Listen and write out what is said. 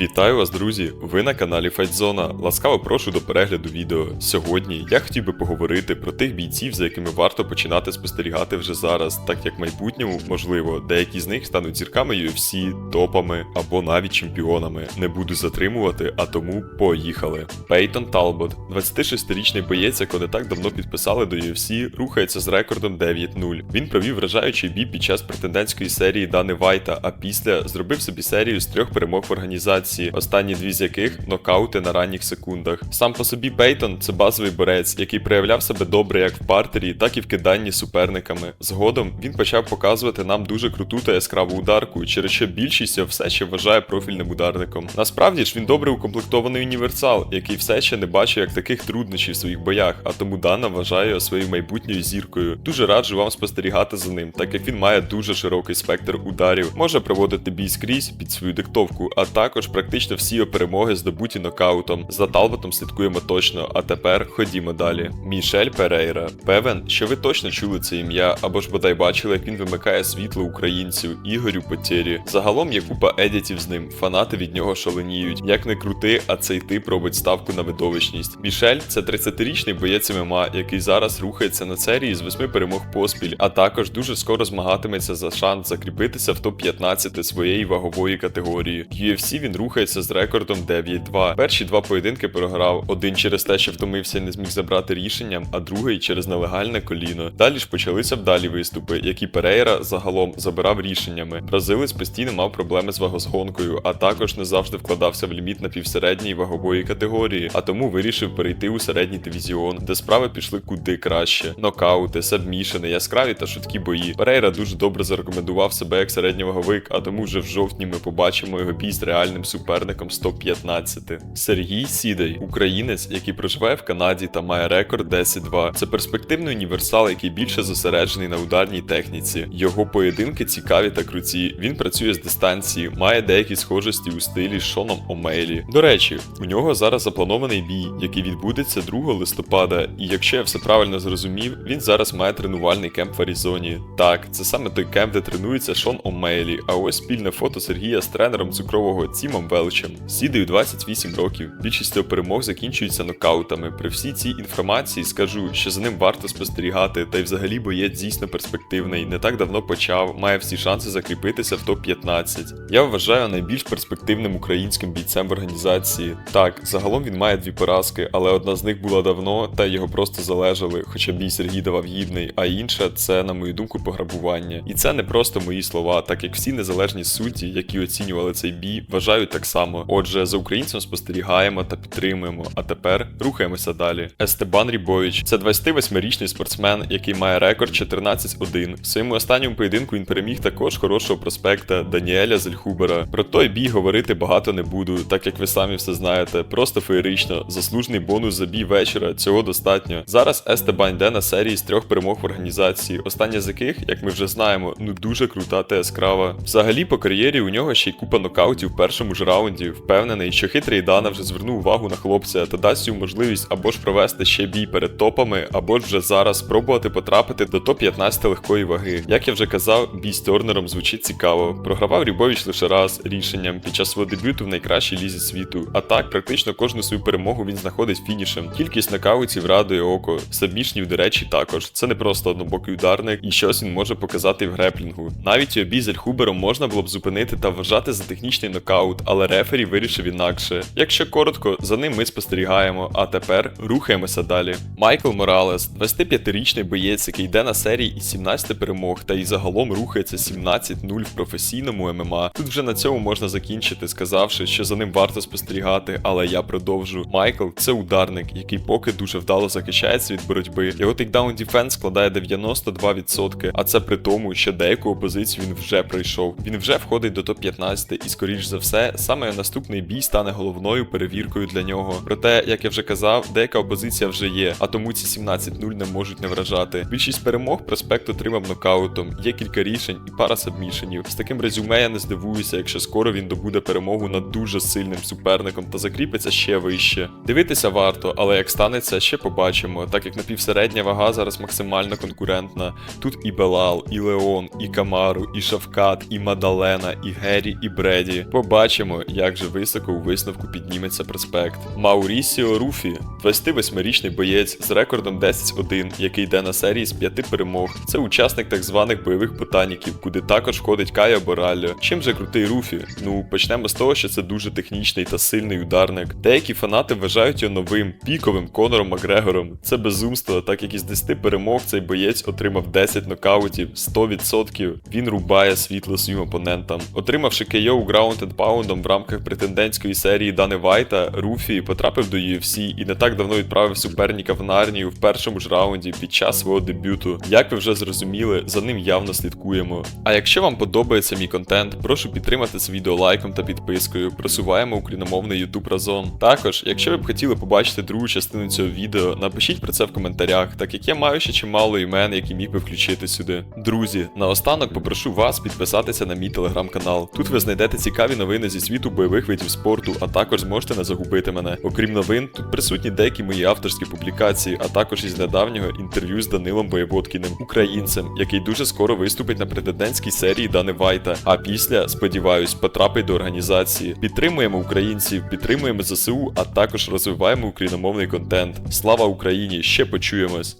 Вітаю вас, друзі! Ви на каналі Файтзона. Ласкаво прошу до перегляду відео. Сьогодні я хотів би поговорити про тих бійців, за якими варто починати спостерігати вже зараз, так як в майбутньому, можливо, деякі з них стануть зірками UFC, топами або навіть чемпіонами. Не буду затримувати, а тому поїхали. Пейтон Талбот, 26-річний боєць, якого не так давно підписали до UFC, рухається з рекордом 9-0. Він провів вражаючий бій під час претендентської серії Дани Вайта, а після зробив собі серію з трьох перемог в організації, останні дві з яких нокаути на ранніх секундах. Сам по собі Пейтон це базовий борець, який проявляв себе добре як в партері, так і в киданні суперниками. Згодом він почав показувати нам дуже круту та яскраву ударку, через що більшість його все ще вважає профільним ударником. Насправді ж він добре укомплектований універсал, який все ще не бачить як таких труднощів в своїх боях, а тому Дана вважає його своєю майбутньою зіркою. Дуже раджу вам спостерігати за ним, так як він має дуже широкий спектр ударів, може проводити бій скрізь під свою диктовку, а також практично всі його перемоги здобуті нокаутом. За Талботом слідкуємо точно, а тепер ходімо далі. Мішель Перейра. Певен, що ви точно чули це ім'я, або ж бодай бачили, як він вимикає світло українців Ігорю Потєрі. Загалом є купа едітів з ним, фанати від нього шаленіють. Як не крути, а цей тип робить ставку на видовищність. Мішель це 30-річний боєць ММА, який зараз рухається на серії з восьми перемог поспіль, а також дуже скоро змагатиметься за шанс закріпитися в топ-15 своєї вагової категорії. В UFC він рухається з рекордом 9-2. Перші два поєдинки програв: один через те, що втомився і не зміг забрати рішенням, а другий через нелегальне коліно. Далі ж почалися вдалі виступи, які Перейра загалом забирав рішеннями. Бразилець постійно мав проблеми з вагозгонкою, а також не завжди вкладався в ліміт на півсередньої вагової категорії, а тому вирішив перейти у середній дивізіон, де справи пішли куди краще. Нокаути, сабмішини, яскраві та швидкі бої. Перейра дуже добре зарекомендував себе як середньоваговик, а тому вже в жовтні ми побачимо його бій з реальним суперником 115. Сергій Сідей, українець, який проживає в Канаді та має рекорд 10-2. Це перспективний універсал, який більше зосереджений на ударній техніці. Його поєдинки цікаві та круті. Він працює з дистанції, має деякі схожості у стилі з Шоном Омейлі. До речі, у нього зараз запланований бій, який відбудеться 2 листопада, і якщо я все правильно зрозумів, він зараз має тренувальний кемп в Аризоні. Так, це саме той кемп, де тренується Шон Омейлі, а ось спільне фото Сергія з тренером цукрового Тімом Велчем. Сідею 28 років. Більшість його перемог закінчується нокаутами. При всій цій інформації скажу, що за ним варто спостерігати, та й взагалі боєць дійсно перспективний. Не так давно почав, має всі шанси закріпитися в топ-15. Я вважаю найбільш перспективним українським бійцем в організації. Так, загалом він має дві поразки, але одна з них була давно, та його просто залежали, хоча бій Сергій давав гідний, а інша це, на мою думку, пограбування. І це не просто мої слова, так як всі незалежні судді, які оцінювали цей бій, вважають так само. Отже, за українцем спостерігаємо та підтримуємо. А тепер рухаємося далі. Естебан Рібович це 28-річний спортсмен, який має рекорд 14-1. В своєму останньому поєдинку він переміг також хорошого проспекта Даніеля Зельхубера. Про той бій говорити багато не буду, так як ви самі все знаєте. Просто феєрично, заслужений бонус за бій вечора. Цього достатньо. Зараз Естебан йде на серії з трьох перемог в організації, остання з яких, як ми вже знаємо, ну дуже крута та яскрава. Взагалі по кар'єрі у нього ще й купа нокаутів в першому ж раунді. Впевнений, що хитрий Дана вже звернув увагу на хлопця та дасть йому можливість або ж провести ще бій перед топами, або ж вже зараз спробувати потрапити до топ-15 легкої ваги. Як я вже казав, бій з Торнером звучить цікаво. Програвав Рібович лише раз рішенням під час свого дебюту в найкращій лізі світу. А так, практично кожну свою перемогу він знаходить фінішем. Кількість нокаутів радує око. Сабмішнів, до речі, також. Це не просто однобокий ударник, і щось він може показати в греплінгу. Навіть його бій з Ельхубером можна було б зупинити та вважати за технічний нокаут, але рефері вирішив інакше. Якщо коротко, за ним ми спостерігаємо, а тепер рухаємося далі. Майкл Моралес, 25-річний боєць, який йде на серії із 17 перемог, та й загалом рухається 17-0 в професійному ММА. Тут вже на цьому можна закінчити, сказавши, що за ним варто спостерігати, але я продовжу. Майкл це ударник, який поки дуже вдало захищається від боротьби. Його тейкдаун дефенс складає 92%, а це при тому, що деяку опозицію він вже пройшов. Він вже входить до топ-15 і, скоріш за все, саме наступний бій стане головною перевіркою для нього. Проте, як я вже казав, деяка опозиція вже є, а тому ці 17-0 не можуть не вражати. Більшість перемог проспект отримав нокаутом, є кілька рішень і пара сабмішенів. З таким резюме я не здивуюся, якщо скоро він добуде перемогу над дуже сильним суперником та закріпиться ще вище. Дивитися варто, але як станеться, ще побачимо, так як напівсередня вага зараз максимально конкурентна. Тут і Белал, і Леон, і Камару, і Шавкат, і Мадалена, і Гері, і Бреді. Побачимо. Побачимо, як же високо у висновку підніметься проспект. Маурісіо Руфі, 28-річний боєць з рекордом 10-1, який йде на серії з п'яти перемог. Це учасник так званих бойових ботаніків, куди також входить Кая Боральо. Чим же крутий Руфі? Ну почнемо з того, що це дуже технічний та сильний ударник. Деякі фанати вважають його новим піковим Конором Макгрегором. Це безумство, так як із 10 перемог цей боєць отримав 10 нокаутів, 100%. Він рубає світло своїм опонентам. Отримавши KO у Ground and Pound в рамках претендентської серії Дани Вайта, Руфі потрапив до UFC і не так давно відправив суперника в Нарнію в першому ж раунді під час свого дебюту. Як ви вже зрозуміли, за ним явно слідкуємо. А якщо вам подобається мій контент, прошу підтримати це відео лайком та підпискою. Просуваємо україномовний YouTube разом. Також, якщо ви б хотіли побачити другу частину цього відео, напишіть про це в коментарях, так як я маю ще чимало імен, які міг би включити сюди. Друзі, наостанок попрошу вас підписатися на мій телеграм-канал. Тут ви знайдете цікаві новини зі світу бойових видів спорту, а також зможете не загубити мене. Окрім новин, тут присутні деякі мої авторські публікації, а також із недавнього інтерв'ю з Данилом Воєводкіним, українцем, який дуже скоро виступить на претендентській серії Дани Вайта. А після, сподіваюсь, потрапить до організації. Підтримуємо українців, підтримуємо ЗСУ, а також розвиваємо україномовний контент. Слава Україні! Ще почуємось!